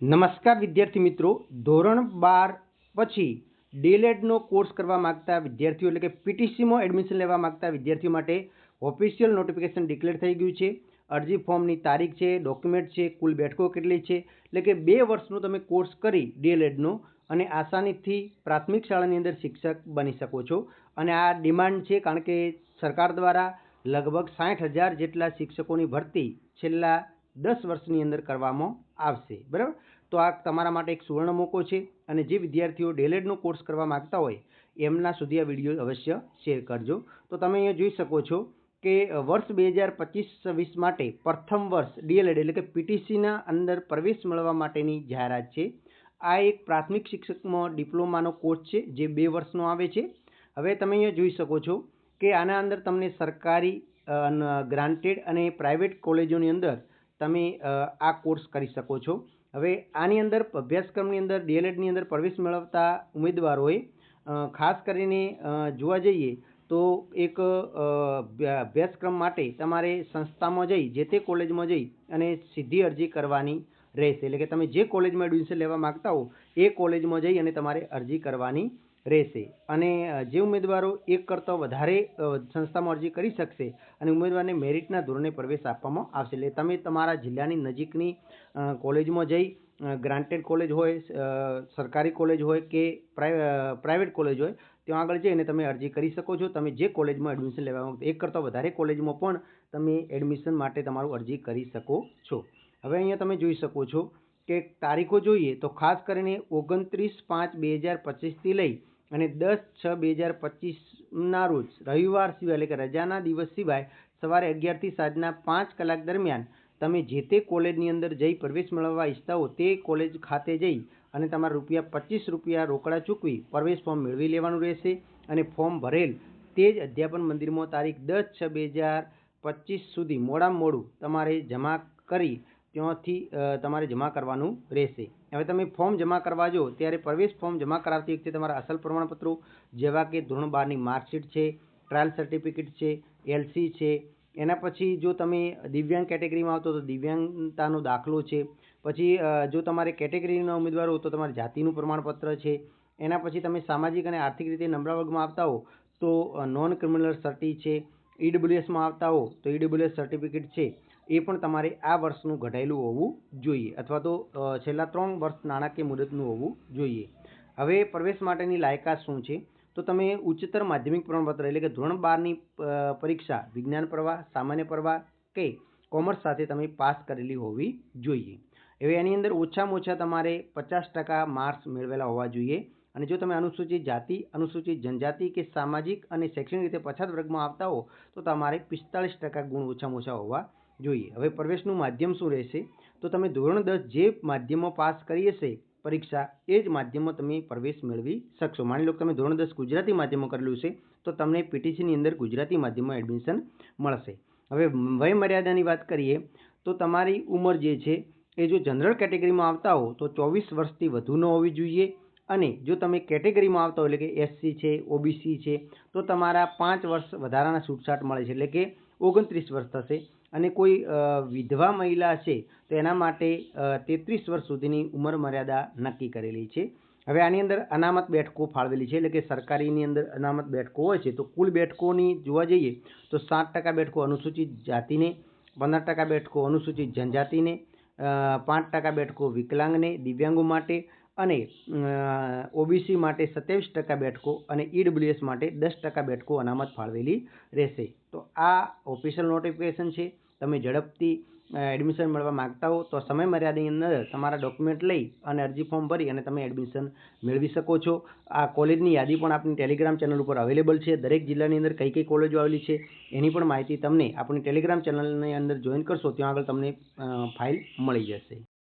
નમસ્કાર વિદ્યાર્થી મિત્રો. ધોરણ બાર પછી ડીલેડનો કોર્સ કરવા માગતા વિદ્યાર્થીઓ એટલે કે પીટીસીમાં એડમિશન લેવા માગતા વિદ્યાર્થીઓ માટે ઓફિશિયલ નોટિફિકેશન ડિક્લેર થઈ ગયું છે. અરજી ફોર્મની તારીખ છે ડોક્યુમેન્ટ છે, કુલ બેઠકો કેટલી છે, એટલે કે બે વર્ષનો તમે કોર્સ કરી ડીએલએડનો અને આસાનીથી પ્રાથમિક શાળાની અંદર શિક્ષક બની શકો છો. અને આ ડિમાન્ડ છે કારણ કે સરકાર દ્વારા લગભગ સાઠ હજાર જેટલા શિક્ષકોની ભરતી છેલ્લા દસ વર્ષની અંદર કરવામાં આવશે, બરાબર? તો આ તમારા માટે એક સુવર્ણ મોકો છે અને જે વિદ્યાર્થીઓ ડેલેડનો કોર્સ કરવા માગતા હોય, એમના સુધી આ વીડિયો અવશ્ય શેર કરજો. તો તમે અહીંયા જોઈ શકો છો કે વર્ષ બે હજાર પચીસ છવ્વીસ માટે પ્રથમ વર્ષ ડીએલએડ એટલે કે પીટીસીના અંદર પ્રવેશ મેળવવા માટેની જાહેરાત છે. આ એક પ્રાથમિક શિક્ષકમાં ડિપ્લોમાનો કોર્સ છે જે બે વર્ષનો આવે છે. હવે તમે અહીંયા જોઈ શકો છો કે આના અંદર તમને સરકારી ગ્રાન્ટેડ અને પ્રાઇવેટ કોલેજોની અંદર તમે આ કોર્સ કરી શકો છો. હવે આની અંદર, અભ્યાસક્રમની અંદર, ડીએલએડની અંદર પ્રવેશ મેળવતા ઉમેદવારોએ ખાસ કરીને જોવા જઈએ તો એક અભ્યાસક્રમ માટે તમારે સંસ્થામાં જઈ, જે તે કોલેજમાં જઈ અને સીધી અરજી કરવાની રહેશે. એટલે કે તમે જે કોલેજમાં એડમિશન લેવા માગતા હો, એ કોલેજમાં જઈ અને તમારે અરજી કરવાની રહેશે. અને જે ઉમેદવારો એક કરતાં વધારે સંસ્થામાં અરજી કરી શકશે અને ઉમેદવારને મેરિટના ધોરણે પ્રવેશ આપવામાં આવશે. એટલે તમે તમારા જિલ્લાની નજીકની કોલેજમાં જઈ ગ્રાન્ટેડ કોલેજ હોય સરકારી કોલેજ હોય કે પ્રાઇવેટ કોલેજ હોય, ત્યાં આગળ જઈને તમે અરજી કરી શકો છો. તમે જે કોલેજમાં એડમિશન લેવા માંગો એક કરતાં વધારે કોલેજમાં પણ તમે એડમિશન માટે તમારું અરજી કરી શકો છો. હવે અહીંયા તમે જોઈ શકો છો કે તારીખો જોઈએ તો ખાસ કરીને ઓગણત્રીસ પાંચ બે હજાર પચીસથી લઈ અને દસ છ બે હજાર પચીસના રોજ રવિવાર સિવાય એટલે કે રજાના દિવસ સિવાય સવારે અગિયારથી સાંજના પાંચ કલાક દરમિયાન તમે જે તે કોલેજની અંદર જઈ પ્રવેશ મેળવવા ઈચ્છતા હો તે કોલેજ ખાતે જઈ અને તમારા રૂપિયા પચીસ રૂપિયા રોકડા ચૂકવી પ્રવેશ ફોર્મ મેળવી લેવાનું રહેશે અને ફોર્મ ભરેલ તે જ અધ્યાપન મંદિરમાં તારીખ દસ છ બે હજાર પચીસ સુધી મોડામાં મોડું તમારે જમા કરી ત્યાંથી તમારે જમા કરવાનું રહેશે. હવે તમે ફોર્મ જમા કરવા જો ત્યારે પ્રવેશ ફોર્મ જમા કરાવતી વખતે તમારા અસલ પ્રમાણપત્રો, જેવા કે ધોરણ બારની માર્કશીટ છે, ટ્રાયલ સર્ટિફિકેટ છે, એલસી છે, એના પછી જો તમે દિવ્યાંગ કેટેગરીમાં આવતો તો દિવ્યાંગતાનો દાખલો છે, પછી જો તમારે કેટેગરીના ઉમેદવાર હો તો તમારે જાતિનું પ્રમાણપત્ર છે, એના પછી તમે સામાજિક અને આર્થિક રીતે નબળા વર્ગમાં આવતા હો, તો નોન ક્રિમિનલ સર્ટી છે, ઈડબ્લ્યુએસમાં આવતા હો, તો ઈડબ્લ્યુએસ સર્ટિફિકેટ છે એ પણ તમારે આ વર્ષનું ઘટાયેલું હોવું જોઈએ અથવા તો છેલ્લા ત્રણ વર્ષ નાણાકીય મુદતનું હોવું જોઈએ. હવે પ્રવેશ માટેની લાયકાત શું છે? તો તમે ઉચ્ચતર માધ્યમિક પ્રમાણપત્ર એટલે કે ધોરણ બારની પરીક્ષા, વિજ્ઞાન પ્રવાહ, સામાન્ય પ્રવાહ કે કોમર્સ સાથે તમે પાસ કરેલી હોવી જોઈએ. હવે એની અંદર ઓછામાં ઓછા તમારે પચાસ ટકા માર્ક્સ મેળવેલા હોવા જોઈએ અને જો તમે અનુસૂચિત જાતિ, અનુસૂચિત જનજાતિ કે સામાજિક અને શૈક્ષણિક રીતે પછાત વર્ગમાં આવતા હો, તો તમારે પિસ્તાળીસ ટકા ગુણ ઓછામાં ઓછા હોવા જોઈએ. હવે પ્રવેશનું માધ્યમ શું રહેશે? તો તમે ધોરણ દસ જે માધ્યમમાં પાસ કરી હશે, પરીક્ષા એ જ માધ્યમમાં તમે પ્રવેશ મેળવી શકશો. માની લો તમે ધોરણ દસ ગુજરાતી માધ્યમમાં કરેલું છે, તો તમને પીટીસીની અંદર ગુજરાતી માધ્યમમાં એડમિશન મળશે. હવે વયમર્યાદાની વાત કરીએ, તો તમારી ઉંમર જે છે, એ જો જનરલ કેટેગરીમાં આવતા હો, તો ચોવીસ વર્ષથી વધુ ન હોવી જોઈએ. અને જો તમે કેટેગરીમાં આવતા હો, એટલે કે એસસી છે ઓબીસી છે, તો તમારા પાંચ વર્ષ વધારાના છૂટછાટ મળે છે. એટલે કે ઓગણત્રીસ વર્ષ થશે. અને કોઈ વિધવા મહિલા છે, તો એના માટે તેત્રીસ વર્ષ સુધીની ઉંમર મર્યાદા નક્કી કરેલી છે. હવે આની અંદર અનામત બેઠકો ફાળવેલી છે, એટલે કે સરકારીની અંદર અનામત બેઠકો હોય છે, તો કુલ બેઠકોની જોવા જઈએ, તો સાત ટકા બેઠકો અનુસૂચિત જાતિને, પંદર ટકા બેઠકો અનુસૂચિત જનજાતિને પાંચ ટકા બેઠકો વિકલાંગને, દિવ્યાંગો માટે અને ઓબીસી માટે સત્યાવીસ ટકા બેઠકો અને ઈડબ્લ્યુએસ માટે દસ ટકા બેઠકો અનામત ફાળવેલી રહેશે. તો આ ઓફિશિયલ નોટિફિકેશન છે. તમે ઝડપથી એડમિશન મળવા માગતા હો તો સમય મર્યાદાની અંદર તમારા ડોક્યુમેન્ટ લઈ અને અરજી ફોર્મ ભરી અને તમે એડમિશન મેળવી શકો છો. આ કોલેજની યાદી પણ આપણી ટેલિગ્રામ ચેનલ ઉપર અવેલેબલ છે. દરેક જિલ્લાની અંદર કઈ કઈ કોલેજો આવેલી છે એની પણ માહિતી તમને આપણી ટેલિગ્રામ ચેનલની અંદર જોઈન કરશો, ત્યાં આગળ તમને ફાઇલ મળી જશે.